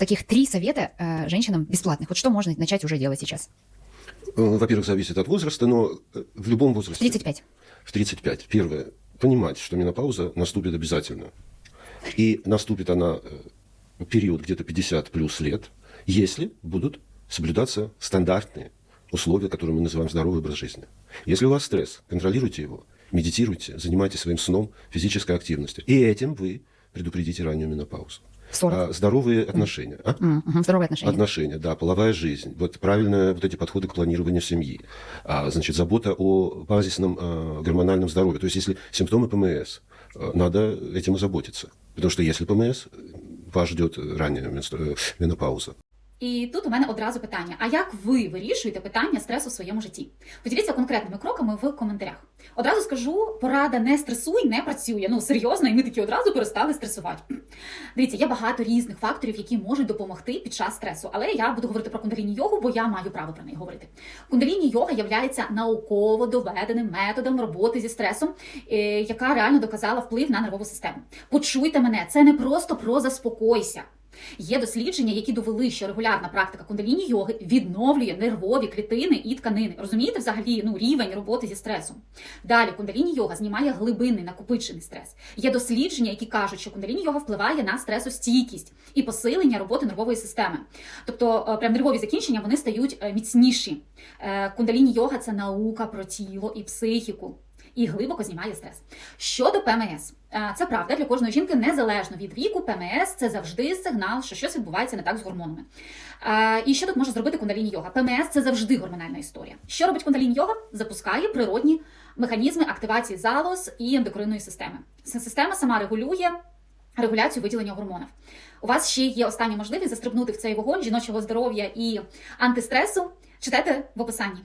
Таких три совета э, женщинам бесплатных. Вот что можно начать уже делать сейчас? Э, Во-первых, зависит от возраста, но э, в любом возрасте. 35. В 35. Первое. Понимать, что менопауза наступит обязательно. И наступит она э, в период где-то 50 плюс лет, если будут соблюдаться стандартные условия, которые мы называем здоровый образ жизни. Если у вас стресс, контролируйте его, медитируйте, занимайтесь своим сном, физической активностью. И этим вы предупредите раннюю менопаузу. 40. А, здоровые отношения. А? М, мгм, Здоровые отношения. Отношения, да, половая жизнь, вот правильные вот эти подходы к планированию семьи, а, значит, забота о базисном а, гормональном здоровье. То есть, если симптомы ПМС, а, надо этим озаботиться. Потому что если ПМС, вас ждет ранняя менсту- э, менопауза. І тут у мене одразу питання: а як ви вирішуєте питання стресу в своєму житті? Поділіться конкретними кроками в коментарях. Одразу скажу, порада не стресуй, не працює. Ну серйозно, і ми такі одразу перестали стресувати. Дивіться, є багато різних факторів, які можуть допомогти під час стресу. Але я буду говорити про кундаліні йогу, бо я маю право про неї говорити. Кундаліні йога є науково доведеним методом роботи зі стресом, е, яка реально доказала вплив на нервову систему. Почуйте мене, це не просто про заспокойся. Є дослідження, які довели, що регулярна практика кундаліні йоги відновлює нервові клітини і тканини. Розумієте, взагалі ну рівень роботи зі стресом. Далі кундаліні йога знімає глибинний накопичений стрес. Є дослідження, які кажуть, що кундаліні йога впливає на стресостійкість і посилення роботи нервової системи. Тобто, е, прям нервові закінчення вони стають е, міцніші. Е, Кундаліні йога це наука про тіло і психіку. І глибоко знімає стрес. Щодо ПМС, Е, це правда для кожної жінки незалежно від віку. ПМС це завжди сигнал, що щось відбувається не так з гормонами. Е, І що тут може зробити кундаліні йога? ПМС це завжди гормональна історія. Що робить кундаліні йога? Запускає природні механізми активації залоз і ендокринної системи. Система сама регулює. Регуляцію виділення гормонів. У вас ще є остання можливість застрибнути в цей вогонь жіночого здоров'я і антистресу. Читайте в описанні.